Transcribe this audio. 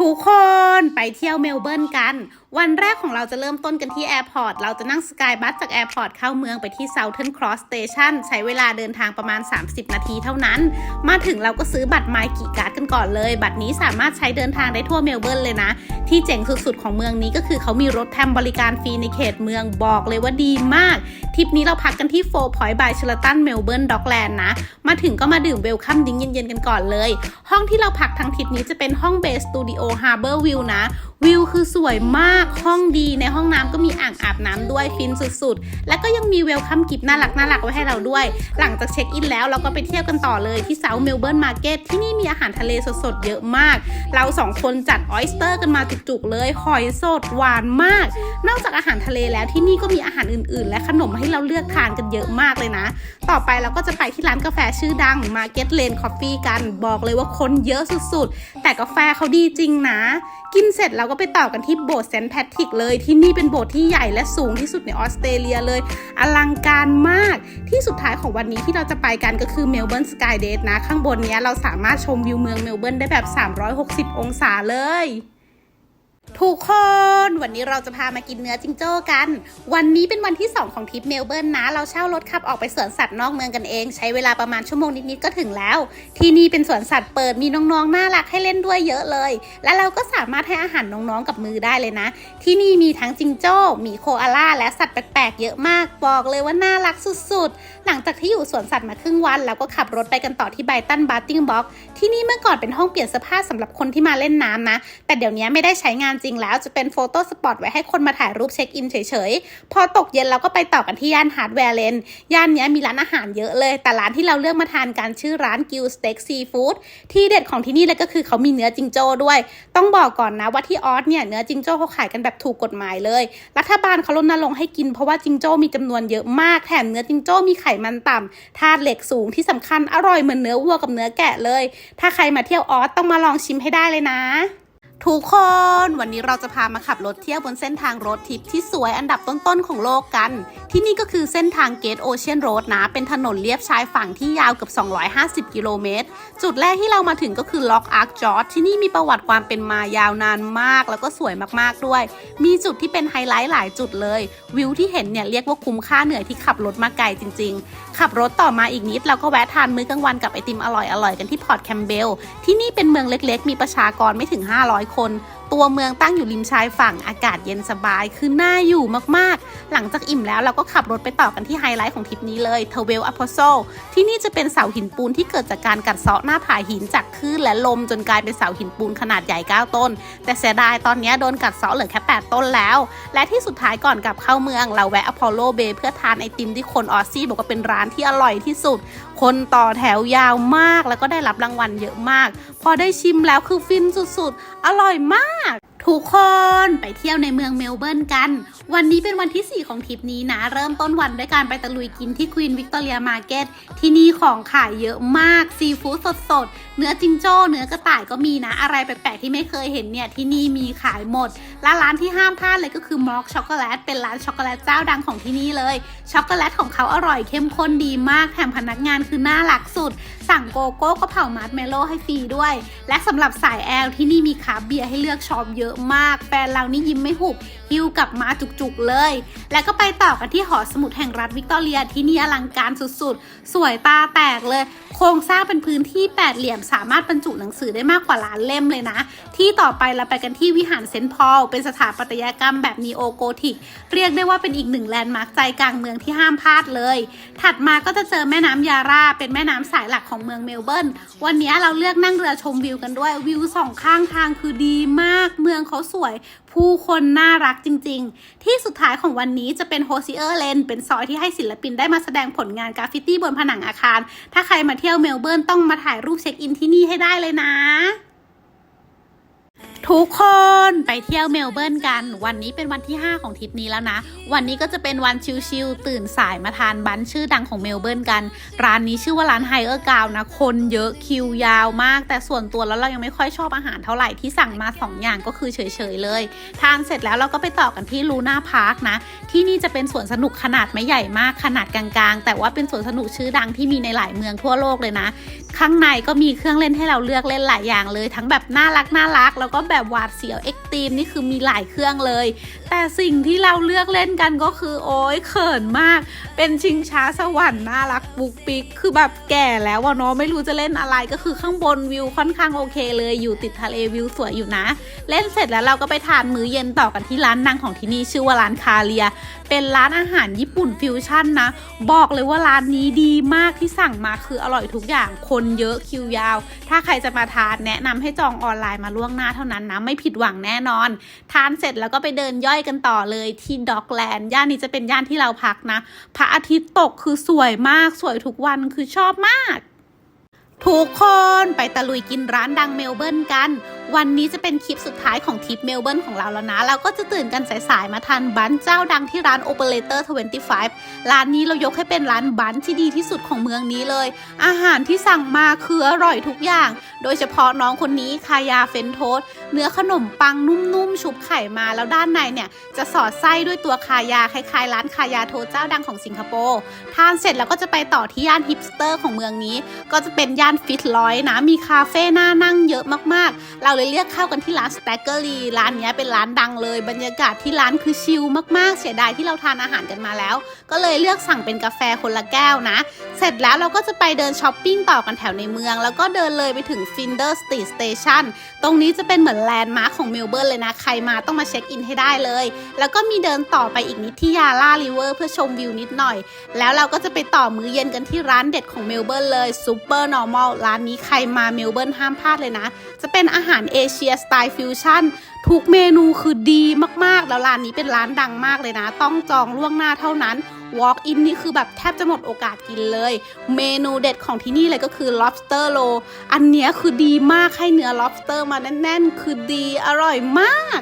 ทุกคนไปเที่ยวเมลเบิร์นกันวันแรกของเราจะเริ่มต้นกันที่แอร์พอร์ต เราจะนั่งสกายบัสจากแอร์พอร์ตเข้าเมืองไปที่ Southern Cross Station ใช้เวลาเดินทางประมาณ 30 นาทีเท่านั้น มาถึงเราก็ซื้อบัตรไมกี่การ์ดกันก่อนเลย บัตรนี้สามารถใช้เดินทางได้ทั่วเมลเบิร์นเลยนะ ที่เจ๋งสุดๆของเมืองนี้ก็คือเขามีรถแทมบริการฟรีในเขตเมืองบอกเลยว่าดีมาก ทริปนี้เราพักกันที่โฟร์พอยต์บายเชลตันเมลเบิร์นด็อกแลนด์นะ มาถึงก็มาดื่มเวลคัมดิ้งเย็นๆกันก่อนเลย ห้องที่เราพักทั้งทริปนี้จะเป็นห้องเบสสตูดิโอฮาร์เบอร์วิวนะวิวคือสวยมากห้องดีในห้องน้ำก็มีอ่างอาบน้ำด้วยฟินสุดๆ แล้วก็ยังมีเวลคัมกิฟน่ารักน่ารักไว้ให้เราด้วย หลังจากเช็คอินแล้วเราก็ไปเที่ยวกันต่อเลยที่เซาท์เมลเบิร์นมาร์เก็ตที่นี่มีอาหารทะเลสดๆ เยอะมาก เราสองคนจัดออ s สเตอร์กันมาจุกๆเลยหอยสดหวานมาก นอกจากอาหารทะเลแล้วที่นี่ก็มีอาหารอื่นๆ และขนมให้เราเลือกทานกันเยอะมากเลยนะ ต่อไปเราก็จะไปที่ร้านกาแฟชื่อดัง Market Lane Coffee กันบอกเลยว่าคนเยอะสุดๆ แต่กาแฟเขาดีจริงนะกินเสร็จเราก็ไปต่อกันที่โบสถ์เซนต์แพทริกเลย ที่นี่เป็นโบสถ์ที่ใหญ่และสูงที่สุดในออสเตรเลียเลย อลังการมาก ที่สุดท้ายของวันนี้ที่เราจะไปกันก็คือเมลเบิร์นสกายเดทนะ ข้างบนนี้เราสามารถชมวิวเมืองเมลเบิร์นได้แบบ 360 องศาเลย ทุกคนวันนี้เราจะพามากินเนื้อจิงโจ้กัน วันนี้เป็นวันที่ 2 ของทริปเมลเบิร์นนะ เราเช่ารถขับออกไปสวนสัตว์นอกเมืองกันเอง ใช้เวลาประมาณชั่วโมงนิด ๆ ก็ถึงแล้ว ที่นี่เป็นสวนสัตว์เปิดมีน้อง ๆ น่ารักให้เล่นด้วยเยอะเลย และเราก็สามารถให้อาหารน้อง ๆ กับมือได้เลยนะ ที่นี่มีทั้งจิงโจ้ มีโคอาล่าและสัตว์แปลก ๆ เยอะมาก บอกเลยว่าน่ารักสุด ๆ หลังจากที่อยู่สวนสัตว์มาครึ่งวันเราก็ขับรถไปกันต่อที่ไบตันบาร์ติงบ็อกที่นี่เมื่อก่อนเป็นห้องเปลี่ยนเสื้อผ้าสำหรับคนที่มาเล่นน้ำนะ แต่เดี๋ยวนี้ไม่ได้ใช้งานจริงแล้วจะเป็นโฟโต้สปอตไว้ให้คนมาถ่ายรูปเช็คอินเฉยๆ พอตกเย็นเราก็ไปต่อกันที่ย่านฮาร์ดแวร์เลนย่านนี้มีร้านอาหารเยอะเลย แต่ร้านที่เราเลือกมาทานกันชื่อร้านกิลสเต็กซีฟู้ดที่เด็ดของที่นี่เลยก็คือเขามีเนื้อจิงโจ้ด้วย ต้องบอกก่อนนะว่าที่ออสเนี่ยเนื้อจิงโจ้เขาขายกันแบบถูกกฎหมายเลย รัฐบาลเขารณรงค์ให้กินเพราะว่าจิงโจ้มีจำนวนเยอะมากแถมเนื้อจิงโจ้มีไขมันต่ำธาตุเหล็กสูงที่สำคัญอร่อยเหมือนเนื้อวัวกับเนื้อแกะเลย ถ้าใครมาเที่ยวออสต้องมาลองชิมให้ได้เลยนะ ทุกคนวันนี้เราจะพามาขับรถเที่ยวบนเส้นทางรถทิปที่สวยอันดับต้นๆของโลกกัน ที่นี่ก็คือเส้นทางเกตโอเชียนโรดนะ เป็นถนนเลียบชายฝั่งที่ยาวเกือบ 250 กิโลเมตร จุดแรกที่เรามาถึงก็คือล็อกอาร์คจอร์ดที่นี่มีประวัติความเป็นมายาวนานมาก แล้วก็สวยมากๆด้วย มีจุดที่เป็นไฮไลท์หลายจุดเลย วิวที่เห็นเนี่ยเรียกว่าคุ้มค่าเหนื่อยที่ขับรถมาไกลจริง ๆ ขับรถต่อมาอีกนิดเราก็แวะทานมื้อกลางวันกับไอติมอร่อยๆกันที่พอร์ตแคมเบลที่นี่เป็นเมืองเล็ก ๆ มีประชากรไม่ถึง 500คน ตัวเมืองตั้งอยู่ริมชายฝั่งอากาศเย็นสบาย คือน่าอยู่มากๆ หลังจากอิ่มแล้วเราก็ขับรถไปต่อกันที่ไฮไลท์ของทริปนี้เลยเทเวลอพอโซที่นี่จะเป็นเสาหินปูนที่เกิดจากการกัดเซาะหน้าผาหินจากคลื่นและลมจนกลายเป็นเสาหินปูนขนาดใหญ่ 9 ต้น แต่เสียดายตอนนี้โดนกัดเซาะเหลือแค่ 8 ต้นแล้ว และที่สุดท้ายก่อนกลับเข้าเมืองเราแวะอพอลโลเบย์เพื่อทานไอติมที่คนออสซี่บอกว่าเป็นร้านที่อร่อยที่สุด คนต่อแถวยาวมากแล้วก็ได้รับรางวัลเยอะมาก พอได้ชิมแล้วคือฟินสุดๆ อร่อยมาก ทุกคนไปเที่ยวในเมืองเมลเบิร์นกัน วันนี้เป็นวันที่ 4 ของทริปนี้นะ เริ่มต้นวันด้วยการไปตะลุยกินที่ควีนวิกตอเรียมาร์เก็ตที่นี่ของขายเยอะมากซีฟู้ดสดๆ เนื้อจิงโจ้เนื้อกระต่ายก็มีนะ อะไรแปลกๆที่ไม่เคยเห็นเนี่ยที่นี่มีขายหมด และร้านที่ห้ามพลาดเลยก็คือมอกช็อกโกแลตเป็นร้านช็อกโกแลตเจ้าดังของที่นี่เลย ช็อกโกแลตของเขาอร่อยเข้มข้นดีมากแถมพนักงานคือน่ารักสุด สั่งโกโก้ก็เผามาร์ชเมลโล่ให้ฟรีด้วย และสำหรับสายแอลที่นี่มีคาเบียร์ให้เลือกช็อปเยอะมาก แฟนเรานี่ยิ้มไม่หุบฮิวกลับมาจุกๆเลย แล้วก็ไปต่อกันที่หอสมุดแห่งรัฐวิกตอเรียที่นี่อลังการสุดๆ สวยตาแตกเลย โครงสร้างเป็นพื้นที่แปดเหลี่ยมสามารถบรรจุหนังสือได้มากกว่าล้านเล่มเลยนะ ที่ต่อไปเราไปกันที่วิหารเซนต์พอลเป็นสถาปัตยกรรมแบบนีโอโกธิก เรียกได้ว่าเป็นอีกหนึ่งแลนด์มาร์คใจกลางเมืองที่ห้ามพลาดเลย ถัดมาก็จะเจอแม่น้ำยาร่า เป็นแม่น้ำสายหลักของเมืองเมลเบิร์นวันนี้เราเลือกนั่งเรือชมวิวกันด้วยวิวสองข้างทางคือดีมากเมืองเขาสวยผู้คนน่ารักจริง ๆ ที่สุดท้ายของวันนี้จะเป็นโฮซิเออร์เลนเป็นซอยที่ให้ศิลปินได้มาแสดงผลงานกราฟฟิตี้บนผนังอาคาร ถ้าใครมาเที่ยวเมลเบิร์นต้องมาถ่ายรูปเช็คอินที่นี่ให้ได้เลยนะ ทุกคนไปเที่ยวเมลเบิร์นกัน วันนี้เป็นวันที่ 5 ของทริปนี้แล้วนะ วันนี้ก็จะเป็นวันชิลๆตื่นสายมาทานบันชื่อดังของเมลเบิร์นกัน ร้านนี้ชื่อว่าร้านไฮเออร์กาวนะ คนเยอะคิวยาวมาก แต่ส่วนตัวแล้วเรายังไม่ค่อยชอบอาหารเท่าไหร่ที่สั่งมา 2 อย่างก็คือเฉยๆเลย ทานเสร็จแล้วเราก็ไปต่อกันที่ลูน่าพาร์คนะ ที่นี่จะเป็นสวนสนุกขนาดไม่ใหญ่มากขนาดกลางๆ แต่ว่าเป็นสวนสนุกชื่อดังที่มีในหลายเมืองทั่วโลกเลยนะ ข้างในก็มีเครื่องเล่นให้เราเลือกเล่นหลายอย่างเลย ทั้งแบบน่ารักน่ารักแล้วก็แบบหวาดเสียวเอ็กตรีมนี่คือมีหลายเครื่องเลย แต่สิ่งที่เราเลือกเล่นกันก็คือโอ้ยเขินมาก เป็นชิงช้าสวรรค์น่ารักปุกปิก คือแบบแก่แล้วอะเนาะไม่รู้จะเล่นอะไรก็คือข้างบนวิวค่อนข้างโอเคเลยอยู่ติดทะเลวิวสวยอยู่นะ เล่นเสร็จแล้วเราก็ไปทานมื้อเย็นต่อกันที่ร้านดังของที่นี่ชื่อว่าร้านคาเรีย เป็นร้านอาหารญี่ปุ่นฟิวชั่นนะ บอกเลยว่าร้านนี้ดีมากที่สั่งมาคืออร่อยทุกอย่างคนเยอะคิวยาว ถ้าใครจะมาทานแนะนำให้จองออนไลน์มาล่วงหน้าเท่านั้นนะไม่ผิดหวังแน่นอน ทานเสร็จแล้วก็ไปเดินย่อยกันต่อเลยที่ด็อกแลนด์ย่านนี้จะเป็นย่านที่เราพักนะ พระอาทิตย์ตกคือสวยมากสวยทุกวันคือชอบมาก ทุกคนไปตะลุยกินร้านดังเมลเบิร์นกัน วันนี้จะเป็นคลิปสุดท้ายของทริปเมลเบิร์นของเราแล้วนะ เราก็จะตื่นกันสายๆ มาทานบันเจ้าดังที่ร้าน Operator 25 ร้านนี้เรายกให้เป็นร้านบันที่ดีที่สุดของเมืองนี้เลย อาหารที่สั่งมาคืออร่อยทุกอย่าง โดยเฉพาะน้องคนนี้คายาเฟนโทสเนื้อขนมปังนุ่มๆ ชุบไข่มาแล้วด้านในเนี่ยจะสอดไส้ด้วยตัวคายาคล้ายๆร้านคายาโทเจ้าดังของสิงคโปร์ทานเสร็จแล้วก็จะไปต่อที่ย่านฮิปสเตอร์ของเมืองนี้ ก็จะเป็นย่านานฟิตร้อยนะ มีคาเฟ่น่านั่งเยอะมากๆ เราเลยเลือกเข้ากันที่ร้านส t ต g เกอรี่ร้านนี้เป็นร้านดังเลย บรรยากาศที่ร้านคือชิลมากๆ เสียดายที่เราทานอาหารกันมาแล้ว ก็เลยเลือกสั่งเป็นกาแฟคนละแก้วนะ เสร็จแล้วเราก็จะไปเดินช้อปปิ้งต่อกันแถวในเมือง แล้วก็เดินเลยไปถึง Finder Street Station ตรงนี้จะเป็นเหมือนแลนด์มาร์คของเมลเบิร์นเลยนะ ใครมาต้องมาเช็คอินให้ได้เลย แล้วก็มีเดินต่อไปอีกนิดที่ยาล่าริเวอร์เพื่อชมวิวนิดหน่อย แล้วเราก็จะไปต่อมื้อเย็นกันที่ร้านเด็ดของเมลเบิร์นเลย Super Normal ร้ร้านนี้ใครมาเมลเบิร์นห้ามพลาดเลยนะ จะเป็นอาหารเอเชียสไตล์ฟิวชั่นทุกเมนูคือดีมากๆ แล้วร้านนี้เป็นร้านดังมากเลยนะ ต้องจองล่วงหน้าเท่านั้น Walk in นี่คือแบบแทบจะหมดโอกาสกินเลย เมนูเด็ดของที่นี่เลยก็คือ lobster roll อันนี้คือดีมากให้เนื้อ lobster มาแน่นๆ คือดีอร่อยมาก